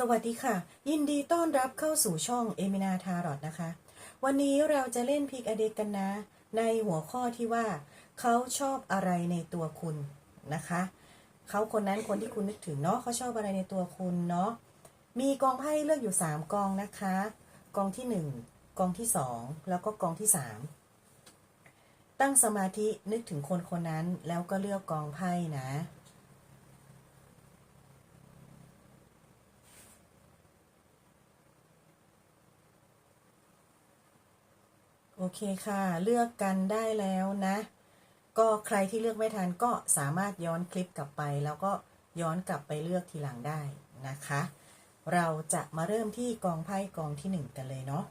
สวัสดีค่ะ ยินดีต้อนรับเข้าสู่ช่องเอมินาทารอดนะคะ วันนี้เราจะเล่นพิกอเดกกันนะ ในหัวข้อที่ว่า เขาชอบอะไรในตัวคุณนะคะ เขาคนนั้นคนที่คุณนึกถึงเนาะเขาชอบอะไรในตัวคุณเนาะมีกองไพ่เลือกอยู่ 3 กองนะคะ กองที่ 1 กองที่ 2 แล้วก็กองที่ 3 ตั้งสมาธินึกถึงคนคนนั้นแล้วก็เลือกกองไพ่นะ อเคค่ะ เลือกกันได้แล้วนะ ก็ใครที่เลือกไม่ทันก็สามารถย้อนคลิปกลับไป แล้วก็ย้อนกลับไปเลือกทีหลังได้นะคะ เราจะมาเริ่มที่กองไพ่กองที่หนึ่งกันเลยเนาะ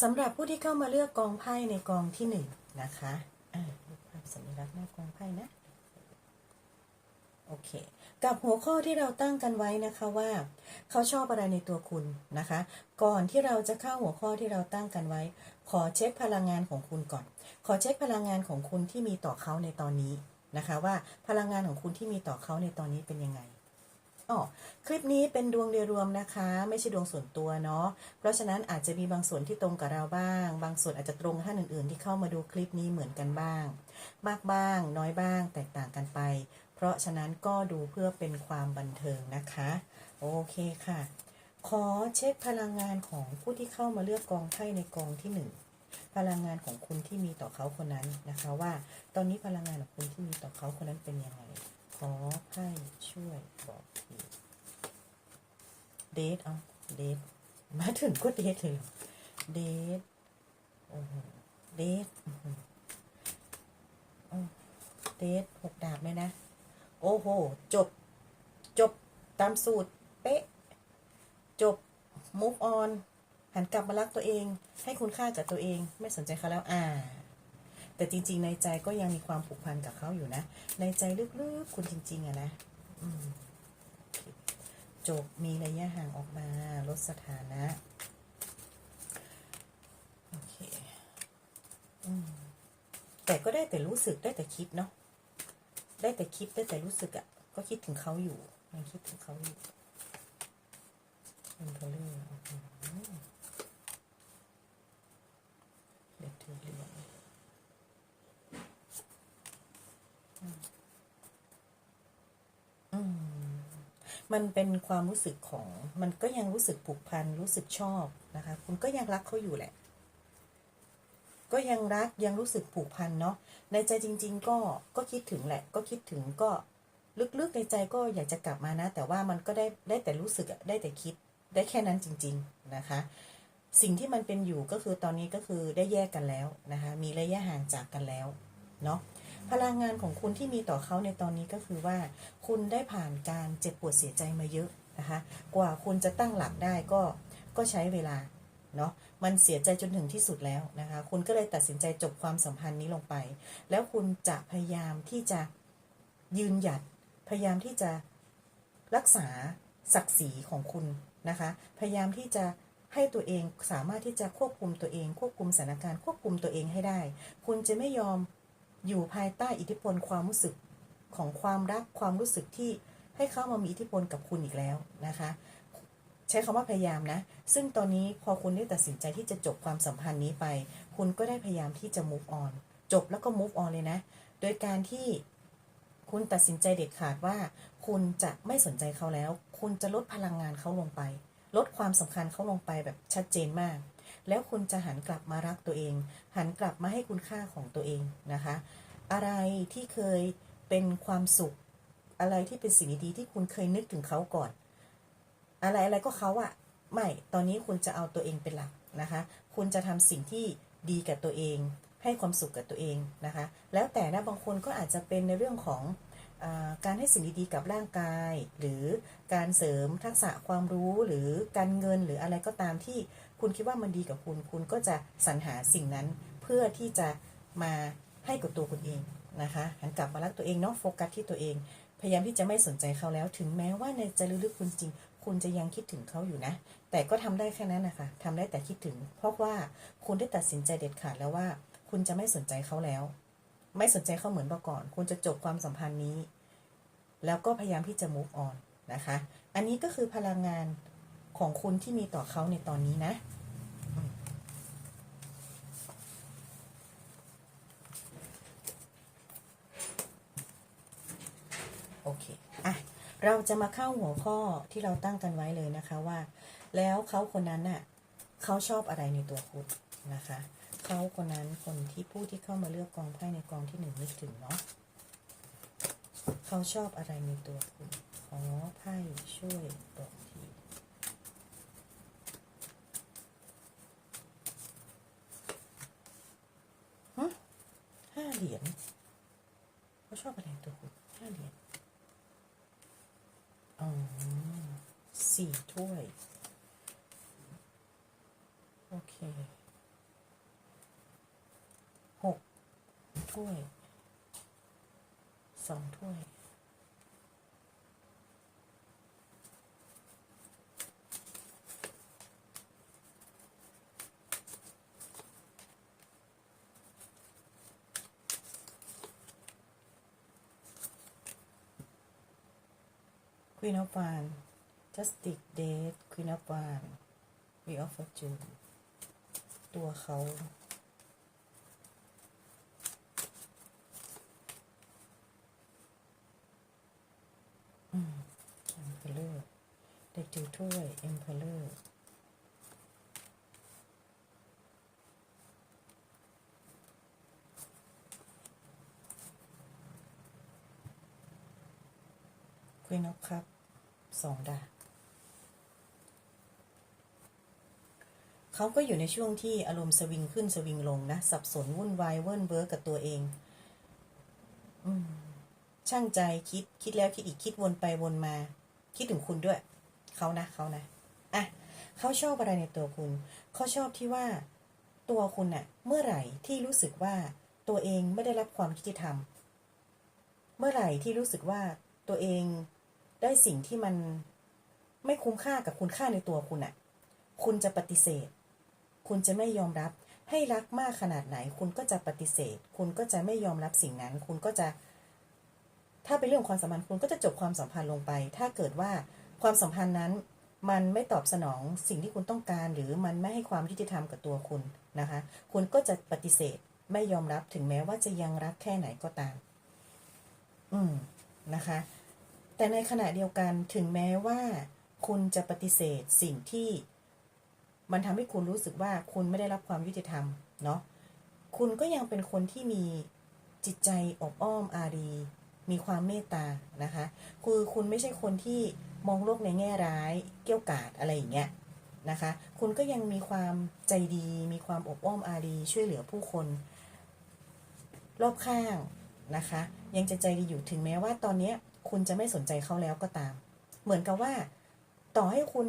สำหรับผู้ที่เข้ามาเลือกกองไพ่ในกองที่หนึ่งนะคะอ่าดูภาพสัญลักษณ์หน้ากองไพ่นะ โอเค กับหัวข้อที่เราตั้งกันไว้นะคะว่า เขาชอบอะไรในตัวคุณนะคะ ก่อนที่เราจะเข้าหัวข้อที่เราตั้งกันไว้ ขอเช็คพลังงานของคุณก่อน ขอเช็คพลังงานของคุณที่มีต่อเขาในตอนนี้นะคะว่าพลังงานของคุณที่มีต่อเขาในตอนนี้เป็นยังไงอ๋อคลิปนี้เป็นดวงโดยรวมนะคะ ไม่ใช่ดวงส่วนตัวเนาะเพราะฉะนั้นอาจจะมีบางส่วนที่ตรงกับเราบ้าง บางส่วนอาจจะตรงกับท่านอื่น ๆ ที่เข้ามาดูคลิปนี้เหมือนกันบ้าง มากบ้าง น้อยบ้าง แตกต่างกันไป เพราะฉะนั้นก็ดูเพื่อเป็นความบันเทิงนะคะ โอเคค่ะ ขอเช็คพลังงานของผู้ที่เข้ามาเลือกกองไพ่ในกองที่หนึ่งพลังงานของคุณที่มีต่อเขาคนนั้นนะคะว่า ตอนนี้พลังงานของคุณที่มีต่อเขาคนนั้นเป็นยังไง ขอไพ่ช่วยบอกทีเดทเอาเดทมาถึงก็เดทเลยเหรอเดทโอ้โหเดทอื้อหือโอ้เดทหกดาบเลยนะ โอ้โห จบ จบตามสูตร เป๊ะ จบ move on หันกลับมารักตัวเอง ให้คุณค่ากับตัวเอง ไม่สนใจเขาแล้ว อ่า แต่จริง ๆ ในใจก็ยังมีความผูกพันกับเขาอยู่นะ ในใจลึกๆ คุณจริง ๆอะนะจบ มีระยะห่างออกมา ลดสถานะโอเคอแต่ก็ได้แต่รู้สึกได้แต่คิดเนาะ ได้แต่คิดได้แต่รู้สึกอะ่ะ ก็คิดถึงเขาอยู่ยังคิดถึงเขาอยู่เป็นเพลเลอเด็กถือเหรียญอือืมมันเป็นความรู้สึกของ มันก็ยังรู้สึกผูกพัน รู้สึกชอบนะคะ คุณก็ยังรักเขาอยู่แหละ ก็ยังรักยังรู้สึกผูกพันเนาะในใจจริง ๆ ก็ก็คิดถึงแหละ ก็คิดถึงก็ลึกๆในใจก็อยากจะกลับมานะ แต่ว่ามันก็ได้ได้แต่รู้สึกได้แต่คิดได้แค่นั้นจริง ๆนะคะ สิ่งที่มันเป็นอยู่ก็คือตอนนี้ก็คือได้แยกกันแล้วนะคะ มีระยะห่างจากกันแล้วเนาะพลังงานของคุณที่มีต่อเขาในตอนนี้ก็คือว่า คุณได้ผ่านการเจ็บปวดเสียใจมาเยอะนะคะ กว่าคุณจะตั้งหลักได้ก็ก็ใช้เวลาเนาะ มันเสียใจจนถึงที่สุดแล้วนะคะ คุณก็เลยตัดสินใจจบความสัมพันธ์นี้ลงไป แล้วคุณจะพยายามที่จะยืนหยัด พยายามที่จะรักษาศักดิ์ศรีของคุณนะคะ พยายามที่จะให้ตัวเองสามารถที่จะควบคุมตัวเอง ควบคุมสถานการณ์ควบคุมตัวเองให้ได้ คุณจะไม่ยอมอยู่ภายใต้อิทธิพลความรู้สึกของความรักความรู้สึกที่ให้เข้ามามีอิทธิพลกับคุณอีกแล้วนะคะ ใช้คำว่าพยายามนะ ซึ่งตอนนี้พอคุณได้ตัดสินใจที่จะจบความสัมพันธ์นี้ไป คุณก็ได้พยายามที่จะ move on จบแล้วก็ move on เลยนะ โดยการที่คุณตัดสินใจเด็ดขาดว่า คุณจะไม่สนใจเขาแล้ว คุณจะลดพลังงานเขาลงไป ลดความสำคัญเขาลงไปแบบชัดเจนมาก แล้วคุณจะหันกลับมารักตัวเอง หันกลับมาให้คุณค่าของตัวเองนะคะ อะไรที่เคยเป็นความสุข อะไรที่เป็นสิ่งดีๆที่คุณเคยนึกถึงเขาก่อน อะไรอะไรก็เขาอะไม่ ตอนนี้คุณจะเอาตัวเองเป็นหลักนะคะ คุณจะทำสิ่งที่ดีกับตัวเอง ให้ความสุขกับตัวเองนะคะ แล้วแต่นะบางคนก็อาจจะเป็นในเรื่องของอการให้สิ่งดีๆกับร่างกาย หรือการเสริมทักษะความรู้หรือการเงินหรืออะไรก็ตามที่คุณคิดว่ามันดีกับคุณ คุณก็จะสรรหาสิ่งนั้นเพื่อที่จะมาให้กับตัวคุณเองนะคะหันกลับมารักตัวเองเนาะโฟกัสที่ตัวเอง พยายามที่จะไม่สนใจเขาแล้ว ถึงแม้ว่าในใจลึกๆคุณจริง คุณจะยังคิดถึงเขาอยู่นะ แต่ก็ทำได้แค่นั้นนะคะทำได้แต่คิดถึง เพราะว่าคุณได้ตัดสินใจเด็ดขาดแล้วว่า คุณจะไม่สนใจเขาแล้ว ไม่สนใจเขาเหมือนเมื่อก่อน คุณจะจบความสัมพันธ์นี้ แล้วก็พยายามที่จะ move on นะคะ อันนี้ก็คือพลังงานของคุณที่มีต่อเขาในตอนนี้นะ โอเค อะ เราจะมาเข้าหัวข้อที่เราตั้งกันไว้เลยนะคะว่า แล้วเขาคนนั้นน่ะเขาชอบอะไรในตัวคุณนะคะเขาคนนั้นคนที่ผู้ที่เข้ามาเลือกกองไพ่ในกองที่หนึ่งนึกถึงเนาะเขาชอบอะไรในตัวคุณขอไพ่ช่วยบอกทีฮะห้าเหรียญเขาชอบอะไรตัวคุณห้าเหรียญ อ๋อสี่ถ้วย โอเคหกถ้วยสองถ้วย Queen of Wands Justice Death Queen of Wands Wheel of Fortune ตัวเขาอืม Emperor เด็กจิ๋วถ้วย Emperor ควีนอ f ครับ สองดาบเขาก็อยู่ในช่วงที่อารมณ์สวิงขึ้นสวิงลงนะ สับสนวุ่นวายเวิ้นเบ้อกับตัวเองอช่างใจคิดคิดแล้วคิดอีกคิดวนไปวนมา คิดถึงคุณด้วย เขานะเขานะอะเขาชอบอะไรในตัวคุณเขาชอบที่ว่า ตัวคุณน่ะ เมื่อไหร่ที่รู้สึกว่าตัวเองไม่ได้รับความยุติธรรม เมื่อไหร่ที่รู้สึกว่าตัวเอง ได้สิ่งที่มันไม่คุ้มค่ากับคุณค่าในตัวคุณอะคุณจะปฏิเสธ คุณจะไม่ยอมรับ ให้รักมากขนาดไหน คุณก็จะปฏิเสธ คุณก็จะไม่ยอมรับสิ่งนั้น คุณก็จะ ถ้าเป็นเรื่องของความสัมพันธ์คุณก็จะจบความสัมพันธ์ลงไป ถ้าเกิดว่าความสัมพันธ์นั้น มันไม่ตอบสนองสิ่งที่คุณต้องการ หรือมันไม่ให้ความยุติธรรมกับตัวคุณนะคะ คุณก็จะปฏิเสธ ไม่ยอมรับถึงแม้ว่าจะยังรักแค่ไหนก็ตาม อืมนะคะ แต่ในขณะเดียวกันถึงแม้ว่าคุณจะปฏิเสธสิ่งที่มันทำให้คุณรู้สึกว่าคุณไม่ได้รับความยุติธรรมเนาะคุณก็ยังเป็นคนที่มีจิตใจอบอ้อมอารี มีความเมตตานะคะ คือคุณไม่ใช่คนที่มองโลกในแง่ร้าย เกี้ยวกาดอะไรอย่างเงี้ยนะคะ คุณก็ยังมีความใจดี มีความอบอ้อมอารี ช่วยเหลือผู้คน รอบข้างนะคะ ยังจะใจดีอยู่ถึงแม้ว่าตอนเนี้ย คุณจะไม่สนใจเขาแล้วก็ตาม เหมือนกับว่า ต่อให้คุณ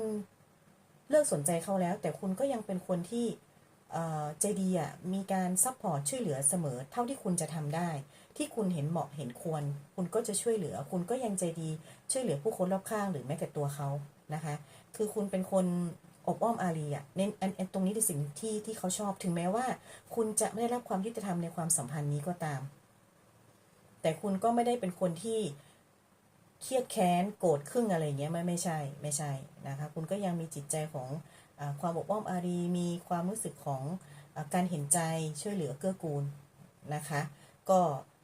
เลิกสนใจเขาแล้ว แต่คุณก็ยังเป็นคนที่ใจดีอะมีการซัพพอร์ตช่วยเหลือเสมอ เท่าที่คุณจะทำได้ ที่คุณเห็นเหมาะเห็นควร คุณก็จะช่วยเหลือ คุณก็ยังใจดีช่วยเหลือผู้คนรอบข้างหรือแม้แต่ตัวเขานะคะ คือคุณเป็นคนอบอ้อมอารีอะเน้นอันอันตรงนี้เป็นสิ่งที่ที่เขาชอบถึงแม้ว่า คุณจะไม่ได้รับความยุติธรรมในความสัมพันธ์นี้ก็ตาม แต่คุณก็ไม่ได้เป็นคนที่ เครียดแค้นโกรธครึ่งอะไรเงี้ยไม่ไม่ใช่ไม่ใช่นะคะคุณก็ยังมีจิตใจของอความอบอ้อมอารีมีความรู้สึกของอการเห็นใจช่วยเหลือเกื้อกูลนะคะ ก็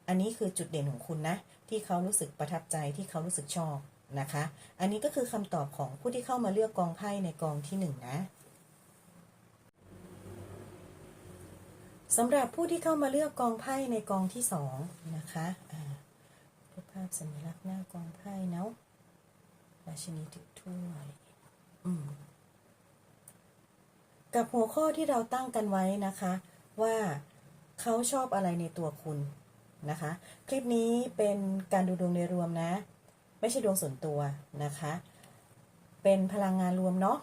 อันนี้คือจุดเด่นของคุณนะที่เขารู้สึกประทับใจที่เขารู้สึกชอบนะคะ อันนี้ก็คือคำตอบของผู้ที่เข้ามาเลือกกองไพ่ในกองที่หนึ่งนะสำหรับผู้ที่เข้ามาเลือกกองไพ่ในกองที่สองนะคะูปภาพสัญลักษณ์หน้ากองไพ่เนาะราชินีถือถ้วยอืมกับหัวข้อที่เราตั้งกันไว้นะคะ ว่าเขาชอบอะไรในตัวคุณนะคะ คลิปนี้เป็นการดูดวงในรวมนะ ไม่ใช่ดวงส่วนตัวนะคะ เป็นพลังงานรวมเนาะ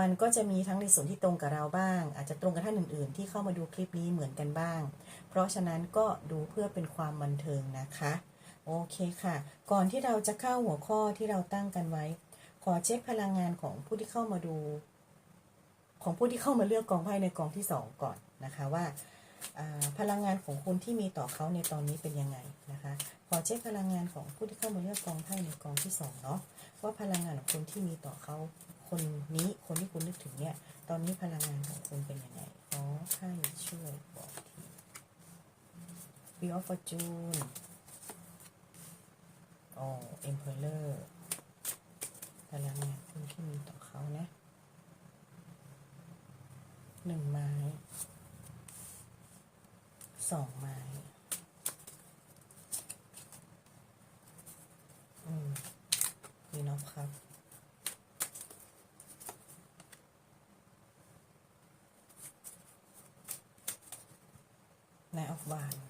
มันก็จะมีทั้งในส่วนที่ตรงกับเราบ้าง อาจจะตรงกับท่านอื่น ๆ ที่เข้ามาดูคลิปนี้เหมือนกันบ้าง เพราะฉะนั้นก็ดูเพื่อเป็นความบันเทิงนะคะ โอเคค่ะ ก่อนที่เราจะเข้าหัวข้อที่เราตั้งกันไว้ ขอเช็คพลังงานของผู้ที่เข้ามาดู ของผู้ที่เข้ามาเลือกกองไพ่ในกองที่สองก่อนนะคะว่าพลังงานของคุณที่มีต่อเขาในตอนนี้เป็นยังไงนะคะ ขอเช็คพลังงานของผู้ที่เข้ามาเลือกกองไพ่ในกองที่สองเนาะว่าพลังงานของคุณที่มีต่อเขาคนนี้คนที่คุณนึกถึงเนี่ย ตอนนี้พลังงานของคุณเป็นยังไงขอให้ช่วยบอกที Wheel of Fortune อ๋อ Emperor พลังงานที่มีต่อเขานะหนึ่งไม้สองไม้อืมมีนกครับ นายออกบาน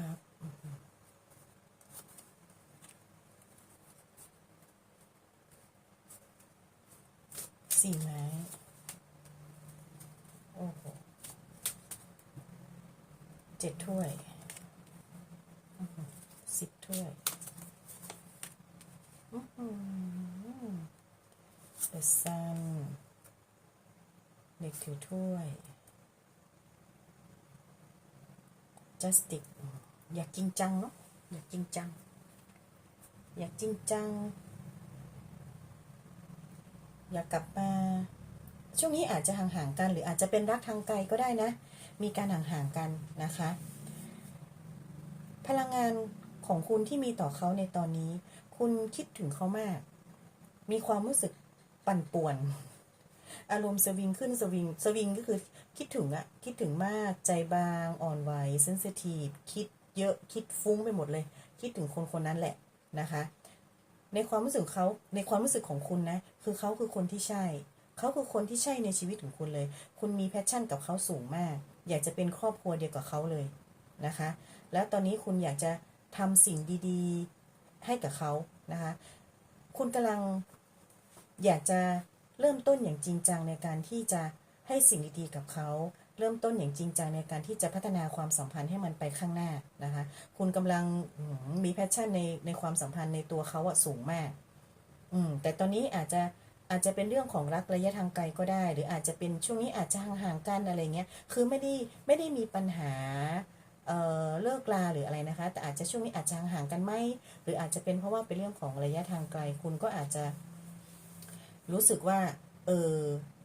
นายออฟครับ สี่ไม้ โอ้โหเจ็ดถ้วย สิบถ้วยอื้อหือ The Sun เด็กถือถ้วย Justice อยากจริงจังเนาะอยากจริงจัง อยากจริงจัง อยากกลับมา ช่วงนี้อาจจะห่างๆกัน หรืออาจจะเป็นรักทางไกลก็ได้นะ มีการห่างๆกันนะคะ พลังงานของคุณที่มีต่อเขาในตอนนี้ คุณคิดถึงเขามาก มีความรู้สึกปั่นป่วน อารมณ์สวิงขึ้นสวิงสวิงก็คือคิดถึงอะคิดถึงมากใจบางอ่อนไหวเซนซิทีฟคิด เยอะคิดฟุ้งไปหมดเลย คิดถึงคนคนนั้นแหละนะคะ ในความรู้สึกเขาในความรู้สึกของคุณนะ คือเขาคือคนที่ใช่เขาคือคนที่ใช่ในชีวิตของคุณเลย คุณมีแพชชั่นกับเขาสูงมาก อยากจะเป็นครอบครัวเดียวกับเขาเลยนะคะ แล้วตอนนี้คุณอยากจะทำสิ่งดีๆให้กับเขานะคะ คุณกำลังอยากจะเริ่มต้นอย่างจริงจังในการที่จะให้สิ่งดีๆกับเขา เริ่มต้นอย่างจริงจังในการที่จะพัฒนาความสัมพันธ์ให้มันไปข้างหน้านะคะ คุณกำลังมีแพชชั่นในในความสัมพันธ์ในตัวเขาอะสูงมาก อืม แต่ตอนนี้อาจจะอาจจะเป็นเรื่องของรักระยะทางไกลก็ได้ หรืออาจจะเป็นช่วงนี้อาจจะห่างๆกันอะไรเงี้ย คือไม่ได้ไม่ได้มีปัญหาเอ่อเลิกลาหรืออะไรนะคะ แต่อาจจะช่วงนี้อาจจะห่างๆกันไหมหรืออาจจะเป็นเพราะว่าเป็นเรื่องของระยะทางไกล คุณก็อาจจะ รู้สึกว่า เออ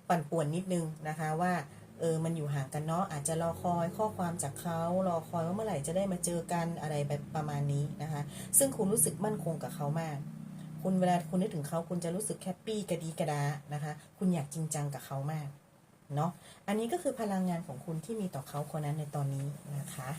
ปั่นป่วนนิดนึงนะคะว่า เออมันอยู่ห่างกันเนาะอาจจะรอคอยข้อความจากเขารอคอยว่าเมื่อไหร่จะได้มาเจอกันอะไรแบบประมาณนี้นะคะ ซึ่งคุณรู้สึกมั่นคงกับเขามาก คุณเวลาคุณนึกถึงเขาคุณจะรู้สึกแฮปปี้กระดีกระดานะคะ คุณอยากจริงจังกับเขามากเนาะอันนี้ก็คือพลังงานของคุณที่มีต่อเขาคนนั้นในตอนนี้นะคะ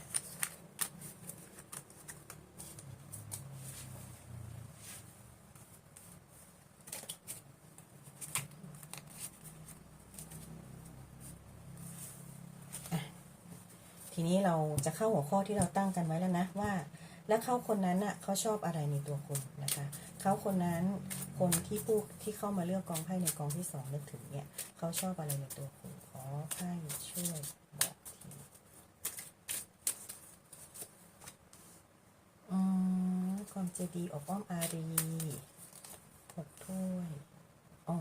ทีนี้เราจะเข้าหัวข้อที่เราตั้งกันไว้แล้วนะว่า แล้วเขาคนนั้นน่ะเขาชอบอะไรในตัวคุณนะคะเขาคนนั้นคนที่ผู้ที่เข้ามาเลือกกองไพ่ในกองที่สองนึกถึงเนี่ยเขาชอบอะไรในตัวคุณขอไพ่ช่วยบอกทีอืมความใจดีอบอ้อมอารีหกถ้วยอ๋อ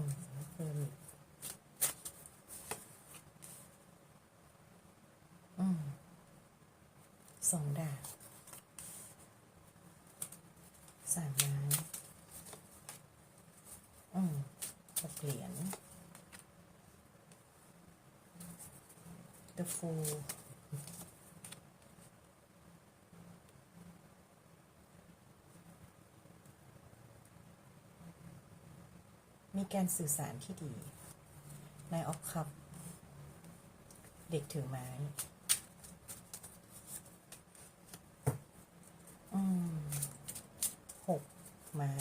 เพิ่มอีกมสองดาบสามไม้อืมหกเหรียญ The Fool มีการสื่อสารที่ดีนายออฟคับ เด็กถือไม้ อืมหกไม้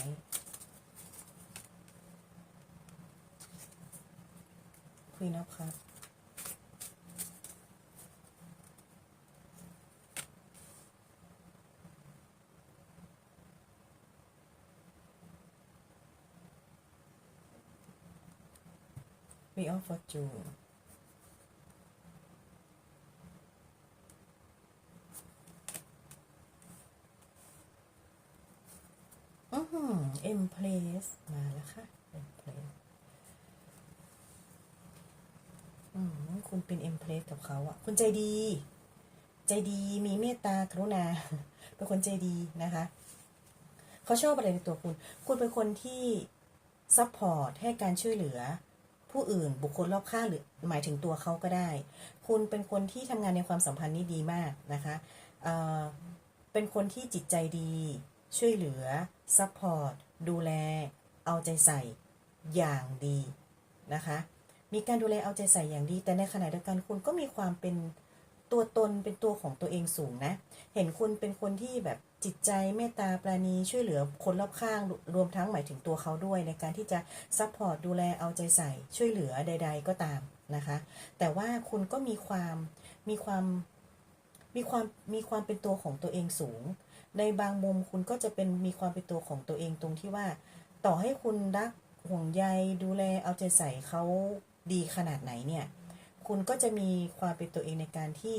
คุยนับครับ We of Fortune อือหือ Empress มาแล้วค่ะ Empress เป็นเอ็มเพรสกับเขาอะคุณใจดี ใจดีมีเมตตากรุณา เป็นคนใจดีนะคะเขาชอบอะไรในตัวคุณ คุณเป็นคนที่ซัพพอร์ตให้การช่วยเหลือ ผู้อื่นบุคคลรอบข้างหรือหมายถึงตัวเขาก็ได้ คุณเป็นคนที่ทำงานในความสัมพันธ์นี้ดีมากนะคะเเป็นคนที่จิตใจดี ช่วยเหลือซัพพอร์ตดูแล เอาใจใส่อย่างดีนะคะมีการดูแลเอาใจใส่อย่างดี แต่ในขณะเดียวกันคุณก็มีความเป็นตัวตนเป็นตัวของตัวเองสูงนะ เห็นคุณเป็นคนที่แบบ จิตใจเมตตาปราณีช่วยเหลือคนรอบข้างรรวมทั้งหมายถึงตัวเขาด้วย ในการที่จะซัพพอร์ตดูแลเอาใจใส่ ช่วยเหลือใด ๆ ก็ตามนะคะ แต่ว่าคุณก็มีความมีความมีความมีความเป็นตัวของตัวเองสูง ในบางมุมคุณก็จะเป็นมีความเป็นตัวของตัวเองตรงที่ว่า ต่อให้คุณรักห่วงใยดูแลเอาใจใส่เขาดีขนาดไหนเนี่ย คุณก็จะมีความเป็นตัวเองในการที่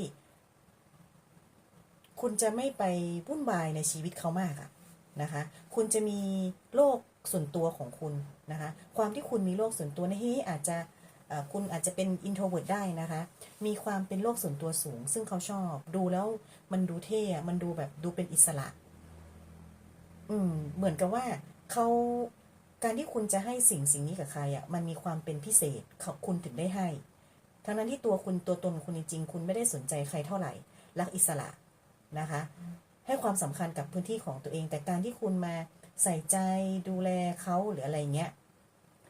คุณจะไม่ไปวุ่นวายในชีวิตเขามากอะนะคะ คุณจะมีโลกส่วนตัวของคุณนะคะ ความที่คุณมีโลกส่วนตัวในที่อาจจะคุณอาจจะเป็น introvert ได้นะคะ มีความเป็นโลกส่วนตัวสูง ซึ่งเขาชอบ ดูแล้วมันดูเท่ มันดูแบบดูเป็นอิสระ อืม เหมือนกับว่าเขาการที่คุณจะให้สิ่งสิ่งนี้กับใครอะ่ะ มันมีความเป็นพิเศษเขาคุณถึงได้ให้ ทั้งนั้นที่ตัวคุณตัวตนของคุณจริงๆ คุณไม่ได้สนใจใครเท่าไหร่ รักอิสระ นะคะ ให้ความสำคัญกับพื้นที่ของตัวเอง แต่การที่คุณมาใส่ใจดูแลเขาหรืออะไรเงี้ย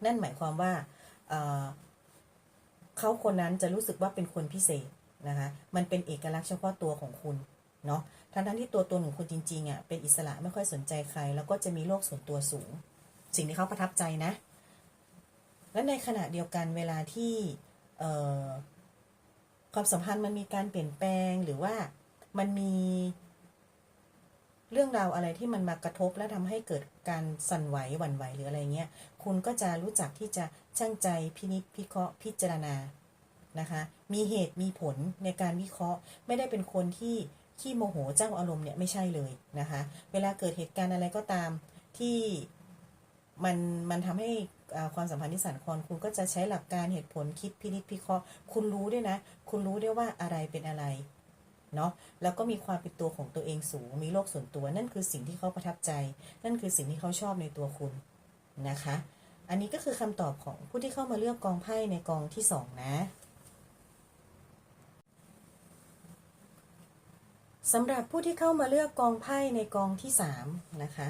นั่นหมายความว่าเเขาคนนั้นจะรู้สึกว่าเป็นคนพิเศษนะคะ มันเป็นเอกลักษณ์เฉพาะตัวของคุณเนาะ ทั้งทั้งที่ตัวตนของคุณจริงๆอะเป็นอิสระไม่ค่อยสนใจใคร แล้วก็จะมีโลกส่วนตัวสูง สิ่งที่เขาประทับใจนะ และในขณะเดียวกันเวลาที่ความสัมพันธ์มันมีการเปลี่ยนแปลงหรือว่า มันมีเรื่องราวอะไรที่มันมากระทบและทำให้เกิดการสั่นไหวหวั่นไหวหรืออะไรเงี้ย คุณก็จะรู้จักที่จะช่างใจพินิจพิเคราะห์พิจารณานะคะ มีเหตุมีผลในการวิเคราะห์ ไม่ได้เป็นคนที่ขี้โมโหเจ้าอารมณ์เนี่ยไม่ใช่เลยนะคะ เวลาเกิดเหตุการณ์อะไรก็ตามที่มันมันทำให้อ่าความสัมพันธ์ที่สั่นคลอนคุณก็จะใช้หลักการเหตุผลคิดพินิจพิเคราะห์ คุณรู้ด้วยนะ คุณรู้ด้วยว่าอะไรเป็นอะไร เนาะแล้วก็มีความเป็นตัวของตัวเองสูง มีโลกส่วนตัว นั่นคือสิ่งที่เขาประทับใจ นั่นคือสิ่งที่เขาชอบในตัวคุณนะคะ อันนี้ก็คือคำตอบของผู้ที่เข้ามาเลือกกองไพ่ในกองที่สองนะสำหรับผู้ที่เข้ามาเลือกกองไพ่ในกองที่สามนะคะ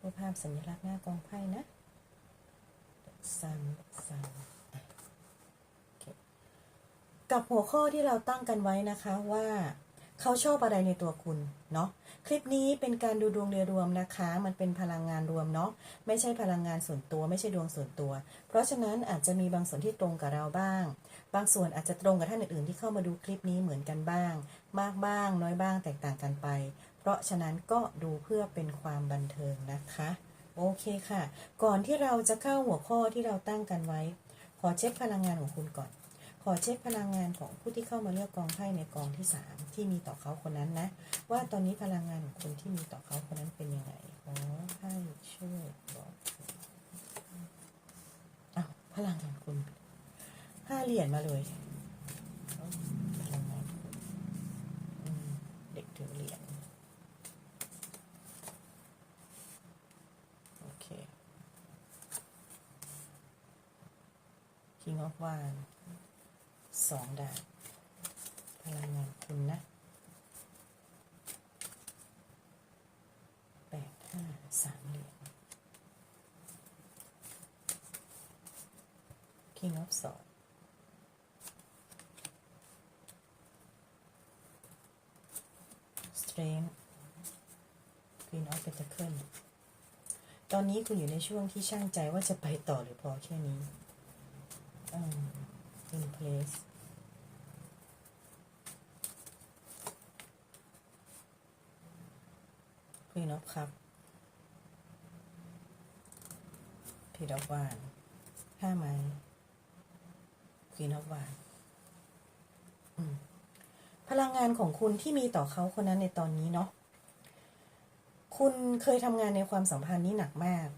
รูปภาพสัญลักษณ์หน้ากองไพ่นะซันซันกับหัวข้อที่เราตั้งกันไว้นะคะว่า เขาชอบอะไรในตัวคุณเนาะคลิปนี้เป็นการดูดวงเรียรวมนะคะ มันเป็นพลังงานรวมเนาะไม่ใช่พลังงานส่วนตัว ไม่ใช่ดวงส่วนตัว เพราะฉะนั้นอาจจะมีบางส่วนที่ตรงกับเราบ้าง บางส่วนอาจจะตรงกับท่านอื่นๆ ที่เข้ามาดูคลิปนี้เหมือนกันบ้าง มากบ้าง น้อยบ้างแตกต่างกันไป เพราะฉะนั้นก็ดูเพื่อเป็นความบันเทิงนะคะ โอเคค่ะ ก่อนที่เราจะเข้าหัวข้อที่เราตั้งกันไว้ ขอเช็คพลังงานของคุณก่อน ขอเช็คพลังงานของผู้ที่เข้ามาเลือกกองไพ่ในกองที่สามที่มีต่อเขาคนนั้นนะ ว่าตอนนี้พลังงานของคนที่มีต่อเขาคนนั้นเป็นยังไงขอให้ช่วยบอกอ้าวพลังงานคุณห้าเหรียญมาเลยเอ้าพลังงานคุณเด็กถือเหรียญโอเค King of Wands สองดาบพลังงานคุณนะแปดห้าสามเหรียญ King of Swords Strength Queen of Pentacles ตอนนี้คุณอยู่ในช่วงที่ช่างใจว่าจะไปต่อหรือพอแค่นี้อืม in place คุยนบครับพีดอกวานห้าไม้คุยนบวานพลังงานของคุณที่มีต่อเขาคนนั้นในตอนนี้เนาะคุณเคยทำงานในความสัมพันธ์นี้หนักมาก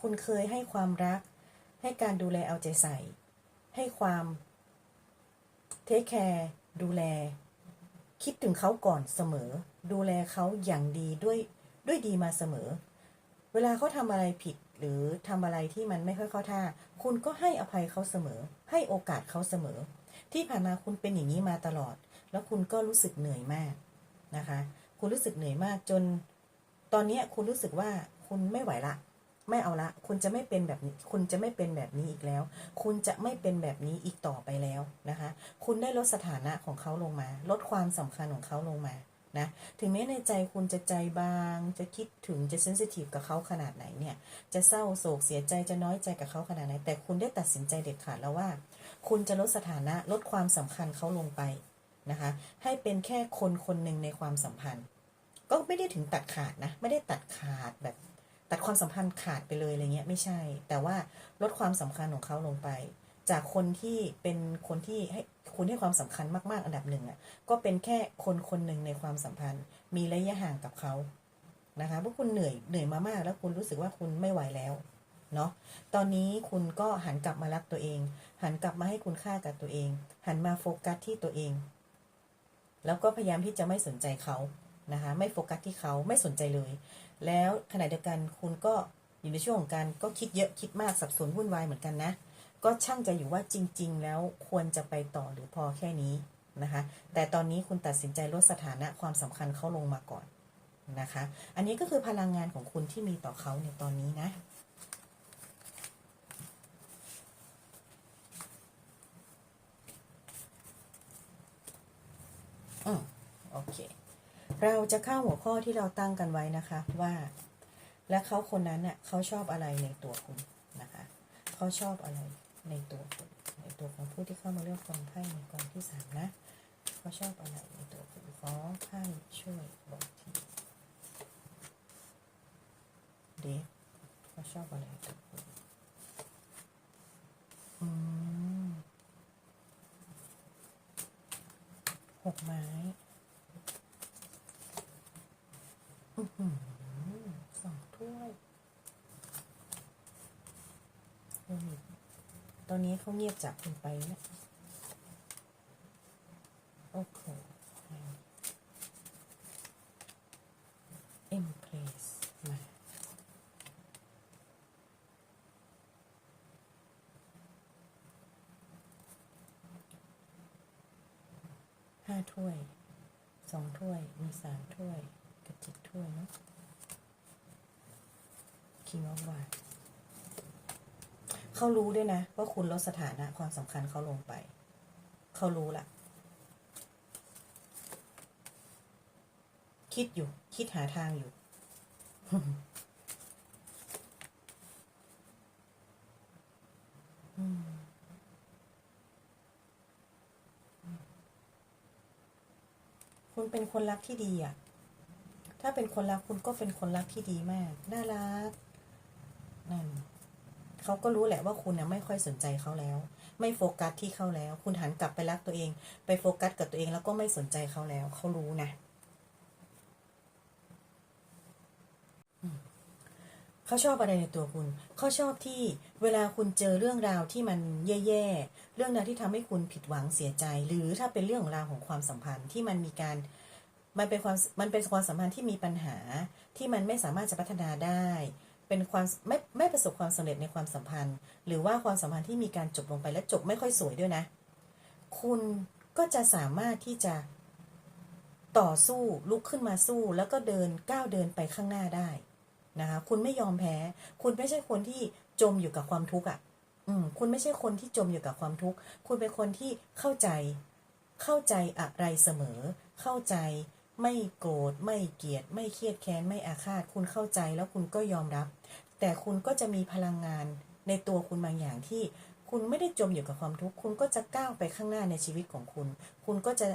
คุณเคยให้ความรัก ให้การดูแลเอาใจใส่ ให้ความ เทคแคร์ดูแล คิดถึงเขาก่อนเสมอ ดูแลเขาอย่างดีด้วยด้วยดีมาเสมอ เวลาเขาทำอะไรผิดหรือทำอะไรที่มันไม่ค่อยเข้าท่า คุณก็ให้อภัยเขาเสมอ ให้โอกาสเขาเสมอ ที่ผ่านมาคุณเป็นอย่างนี้มาตลอด แล้วคุณก็รู้สึกเหนื่อยมากนะคะ คุณรู้สึกเหนื่อยมากจน ตอนนี้คุณรู้สึกว่าคุณไม่ไหวละ ไม่เอาละ คุณจะไม่เป็นแบบนี้ คุณจะไม่เป็นแบบนี้อีกแล้ว คุณจะไม่เป็นแบบนี้อีกต่อไปแล้วนะคะ คุณได้ลดสถานะของเขาลงมา ลดความสำคัญของเขาลงมานะถึงแม้ในใจคุณจะใจบาง จะคิดถึงจะเซนซิทีฟกับเขาขนาดไหนเนี่ย จะเศร้าโศกเสียใจจะน้อยใจกับเขาขนาดไหน แต่คุณได้ตัดสินใจเด็ดขาดแล้วว่า คุณจะลดสถานะลดความสำคัญเขาลงไปนะคะ ให้เป็นแค่คนคนหนึ่งในความสัมพันธ์ ก็ไม่ได้ถึงตัดขาดนะ ไม่ได้ตัดขาดแบบ ตัดความสัมพันธ์ขาดไปเลยอะไรเงี้ยไม่ใช่ แต่ว่าลดความสำคัญของเขาลงไป จากคนที่เป็นคนที่ให้คุณให้ความสำคัญมาก ๆ อันดับหนึ่งอะก็เป็นแค่คนคนหนึ่งในความสัมพันธ์ มีระยะห่างกับเขานะคะเพราะคุณเหนื่อยเหนื่อยมามาก แล้วคุณรู้สึกว่าคุณไม่ไหวแล้วเนาะตอนนี้คุณก็หันกลับมารักตัวเอง หันกลับมาให้คุณค่ากับตัวเอง หันมาโฟกัสที่ตัวเอง แล้วก็พยายามที่จะไม่สนใจเขานะคะ ไม่โฟกัสที่เขาไม่สนใจเลย แล้วขณะเดียวกันคุณก็อยู่ในช่วงของการก็คิดเยอะคิดมากสับสนวุ่นวายเหมือนกันนะ ก็ช่างใจอยู่ว่าจริง ๆ แล้วควรจะไปต่อหรือพอแค่นี้นะคะ แต่ตอนนี้คุณตัดสินใจลดสถานะความสำคัญเขาลงมาก่อนนะคะ อันนี้ก็คือพลังงานของคุณที่มีต่อเขาในตอนนี้นะอืมโอเค เราจะเข้าหัวข้อที่เราตั้งกันไว้นะคะว่า และเขาคนนั้นน่ะเขาชอบอะไรในตัวคุณนะคะเขาชอบอะไรในตัวคุณในตัวของผู้ที่เข้ามาเลือกกองไพ่ในกองที่สามนะเขาชอบอะไรในตัวคุณขอไพ่ช่วยบอกทีเด็กเขาชอบอะไรในตัวคุณอืมหกไม้ อื้อหือ สองถ้วยตอนนี้เขาเงียบจากคุณไปนะโอเคเอ็มเพลสมาห้าถ้วย สองถ้วย มีสามถ้วย เจ็ดถ้วยเนาะคิงออฟวายเขารู้ด้วยนะ ว่าคุณลดสถานะความสำคัญเขาลงไป เขารู้ละคิดอยู่ คิดหาทางอยู่ อืมคุณเป็นคนรักที่ดีอะ ถ้าเป็นคนรักคุณก็เป็นคนรักที่ดีมาก น่ารักนั่นเขาก็รู้แหละว่าคุณน่ะไม่ค่อยสนใจเขาแล้ว ไม่โฟกัสที่เขาแล้ว คุณหันกลับไปรักตัวเอง ไปโฟกัสกับตัวเองแล้วก็ไม่สนใจเขาแล้ว เขารู้นะเขาชอบอะไรในตัวคุณ เขาชอบที่เวลาคุณเจอเรื่องราวที่มันแย่ๆ เรื่องราวที่ทำให้คุณผิดหวังเสียใจ หรือถ้าเป็นเรื่องราวของความสัมพันธ์ที่มันมีการ มันเป็นความมันเป็นความสัมพันธ์ที่มีปัญหาที่มันไม่สามารถจะพัฒนาได้ เป็นความไม่ไม่ประสบความสำเร็จในความสัมพันธ์ หรือว่าความสัมพันธ์ที่มีการจบลงไปและจบไม่ค่อยสวยด้วยนะ คุณก็จะสามารถที่จะต่อสู้ลุกขึ้นมาสู้แล้วก็เดินก้าวเดินไปข้างหน้าได้นะคะคุณไม่ยอมแพ้ คุณไม่ใช่คนที่จมอยู่กับความทุกข์อะอืมคุณไม่ใช่คนที่จมอยู่กับความทุกข์คุณเป็นคนที่เข้าใจ เข้าใจอะไรเสมอ เข้าใจ ไม่โกรธไม่เกลียด ไม่เครียดแค้นไม่อาฆาต คุณเข้าใจแล้วคุณก็ยอมรับ แต่คุณก็จะมีพลังงานในตัวคุณบางอย่างที่ คุณไม่ได้จมอยู่กับความทุกข์คุณก็จะก้าวไปข้างหน้าในชีวิตของคุณ คุณก็จะ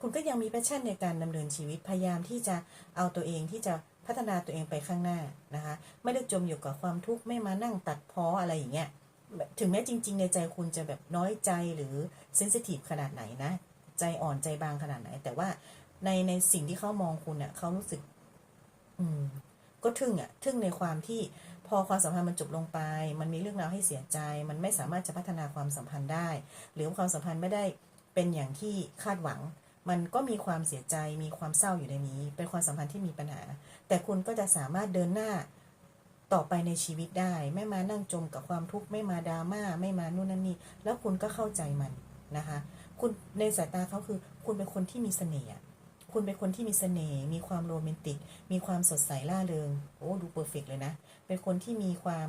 คุณก็ยังมีแพชชั่นในการดำเนินชีวิตพยายามที่จะเอาตัวเองที่จะพัฒนาตัวเองไปข้างหน้านะคะ ไม่ได้จมอยู่กับความทุกข์ไม่มานั่งตัดพ้ออะไรอย่างเงี้ยถึงแม้จริง ๆ ในใจคุณจะแบบน้อยใจหรือเซนซิทีฟขนาดไหนนะ ใจอ่อนใจบางขนาดไหน แต่ว่า ในในสิ่งที่เขามองคุณเน่ะเขารู้สึก อืม ก็ทึ่งอะ ทึ่งในความที่พอความสัมพันธ์มันจบลงไป มันมีเรื่องราวให้เสียใจ มันไม่สามารถจะพัฒนาความสัมพันธ์ได้ หรือความสัมพันธ์ไม่ได้เป็นอย่างที่คาดหวัง มันก็มีความเสียใจ มีความเศร้าอยู่ในนี้ เป็นความสัมพันธ์ที่มีปัญหา แต่คุณก็จะสามารถเดินหน้าต่อไปในชีวิตได้ ไม่มานั่งจมกับความทุกข์ ไม่มาดราม่า ไม่มานู่นนั่นนี่ แล้วคุณก็เข้าใจมันนะคะ คุณในสายตาเขาคือ คุณเป็นคนที่มีเสน่ห์ คุณเป็นคนที่มีเสน่ห์มีความโรแมนติก มีความสดใสล่าเริงโอ้ดูเพอร์เฟกเลยนะ เป็นคนที่มีความ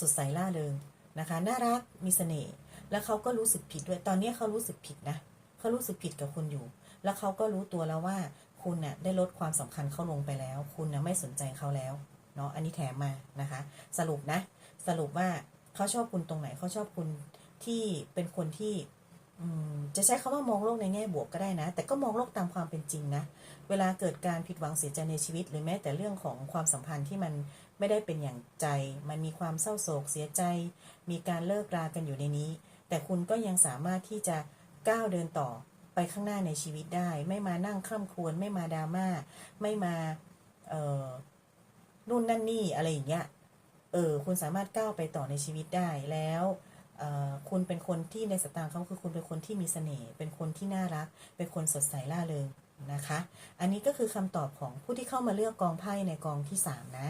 สดใสล่าเริงนะคะน่ารักมีเสน่ห์แล้วเขาก็รู้สึกผิดด้วยตอนนี้เขารู้สึกผิดนะเขารู้สึกผิดกับคุณอยู่ แล้วเขาก็รู้ตัวแล้วว่าคุณน่ะได้ลดความสำคัญเขาลงไปแล้ว คุณน่ะไม่สนใจเขาแล้วเนาะอันนี้แถมมานะคะ สรุปนะ สรุปว่าเขาชอบคุณตรงไหนเขาชอบคุณที่เป็นคนที่ จะใช้คำว่ามองโลกในแง่บวกก็ได้นะ แต่ก็มองโลกตามความเป็นจริงนะ เวลาเกิดการผิดหวังเสียใจในชีวิต หรือแม้แต่เรื่องของความสัมพันธ์ที่มันไม่ได้เป็นอย่างใจ มันมีความเศร้าโศกเสียใจ มีการเลิกรากันอยู่ในนี้ แต่คุณก็ยังสามารถที่จะก้าวเดินต่อไปข้างหน้าในชีวิตได้ ไม่มานั่งคร่ำครวญไม่มาดราม่า ไม่มาเอ่อนู่นนั่นนี่อะไรอย่างเงี้ย เออ คุณสามารถก้าวไปต่อในชีวิตได้แล้ว คุณเป็นคนที่ในสตางค์เขาคือคุณเป็นคนที่มีเสน่ห์เป็นคนที่น่ารัก เป็นคนสดใสล่าเริงนะคะ อันนี้ก็คือคำตอบของผู้ที่เข้ามาเลือกกองไพ่ในกองที่สามนะ